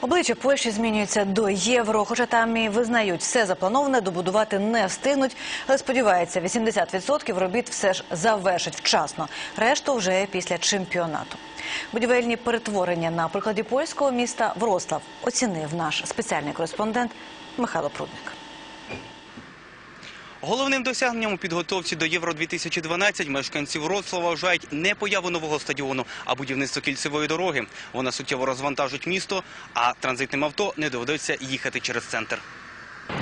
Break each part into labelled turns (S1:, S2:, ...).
S1: Обличчя Польщі змінюється до євро, хоча там і визнають, все заплановане добудувати не встигнуть. Але сподівається, 80% робіт все ж завершить вчасно. Решту вже після чемпіонату. Будівельні перетворення на прикладі польського міста Врослав оцінив наш спеціальний кореспондент Михайло Прудник.
S2: Головним досягненням у підготовці до Євро 2012 мешканці Вроцлава вважають не появу нового стадіону, а будівництво кільцевої дороги. Вона суттєво розвантажить місто, а транзитним авто не доведеться їхати через центр.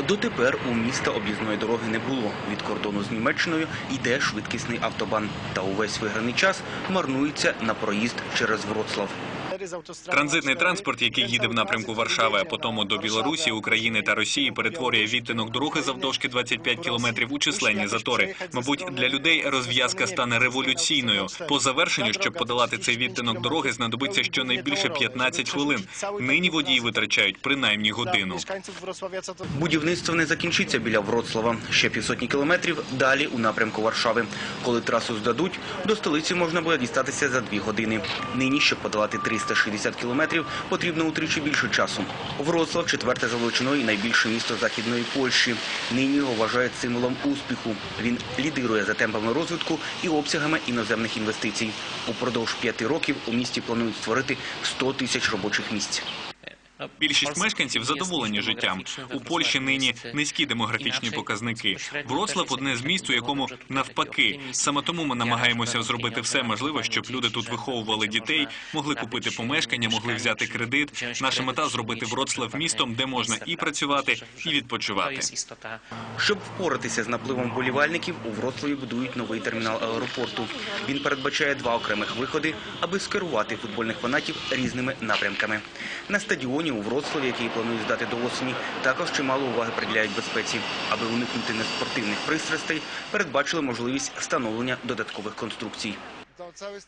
S2: Дотепер у міста об'їзної дороги не було. Від кордону з Німеччиною йде швидкісний автобан. Та увесь виграний час марнується на проїзд через Вроцлав.
S3: Транзитний транспорт, який їде в напрямку Варшави, а потім до Білорусі, України та Росії, перетворює відтинок дороги завдовжки 25 кілометрів у численні затори. Мабуть, для людей розв'язка стане революційною. По завершенню, щоб подолати цей відтинок дороги, знадобиться щонайбільше 15 хвилин. Нині водії витрачають принаймні годину.
S2: Будівництво не закінчиться біля Вроцлава. Ще півсотні кілометрів далі у напрямку Варшави. Коли трасу здадуть, до столиці можна буде дістатися за дві години. Нині, щоб подолати 360 кілометрів, потрібно утричі більше часу. Вроцлав – четверте за величиною і найбільше місто Західної Польщі. Нині його вважають символом успіху. Він лідирує за темпами розвитку і обсягами іноземних інвестицій. Упродовж п'яти років у місті планують створити 100 тисяч робочих місць.
S3: Більшість мешканців задоволені життям. У Польщі нині низькі демографічні показники. Вроцлав – одне з міст, у якому навпаки. Саме тому ми намагаємося зробити все можливе, щоб люди тут виховували дітей, могли купити помешкання, могли взяти кредит. Наша мета – зробити Вроцлав містом, де можна і працювати, і відпочивати.
S2: Щоб впоратися з напливом болівальників, у Вроцлаві будують новий термінал аеропорту. Він передбачає два окремих виходи, аби скерувати футбольних фанатів різними напрямками. На стадіоні у Вроцлаві, який планують здати до осені, також чимало уваги приділяють безпеці. Аби уникнути неспортивних пристрастей, передбачили можливість встановлення додаткових конструкцій.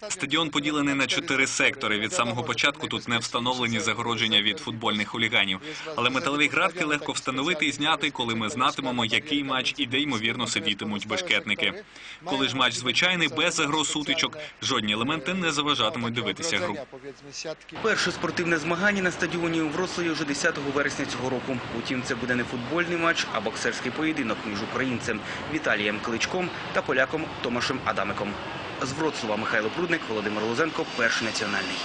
S3: Стадіон поділений на чотири сектори. Від самого початку тут не встановлені загородження від футбольних хуліганів. Але металеві градки легко встановити і зняти, коли ми знатимемо, який матч і де ймовірно сидітимуть бешкетники. Коли ж матч звичайний, без загроз сутичок, жодні елементи не заважатимуть дивитися гру.
S2: Перше спортивне змагання на стадіоні у Вроцлаві вже 10 вересня цього року. Утім, це буде не футбольний матч, а боксерський поєдинок між українцем Віталієм Кличком та поляком Томашем Адамиком. З Вроцлава Михайло Прудник, Володимир Лозенко, Перший національний.